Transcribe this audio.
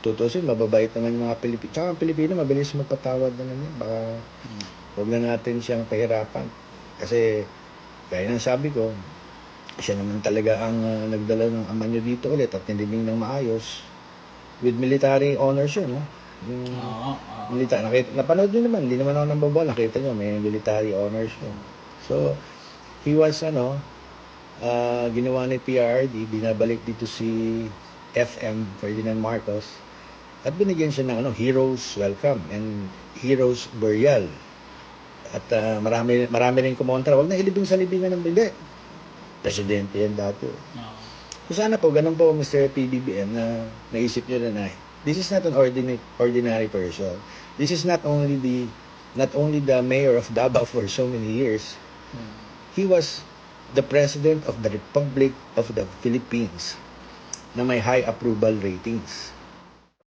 tutusin, mababait naman yung mga Pilipino. Tsaka ang Pilipino, mabilis magpatawad naman yun. Baka huwag na natin siyang pahirapan. Kasi, gaya ng sabi ko, siya naman talaga ang ah, nagdala ng ama niyo dito ulit at nilibing ng maayos with military honors yun, no? Yung Oo. oo. military, nakita, napanood nyo naman, hindi naman ako nambabol, nakita nyo, may military honors yun. So, he was, ano, ah, ginawa ni PRD, binabalik dito si FM, Ferdinand Marcos, at binigyan siya ng ano, Heroes Welcome and Heroes Burial. At ah, marami, marami rin kumontra, wag na ilibing sa libingan ng hindi. Presidente yan dati. Oo. So sana po, ganun po Mr. PBBM na naisip nyo na na, this is not an ordinary, ordinary person. This is not only the not only the mayor of Davao for so many years, Hmm. he was the president of the Republic of the Philippines na may high approval ratings.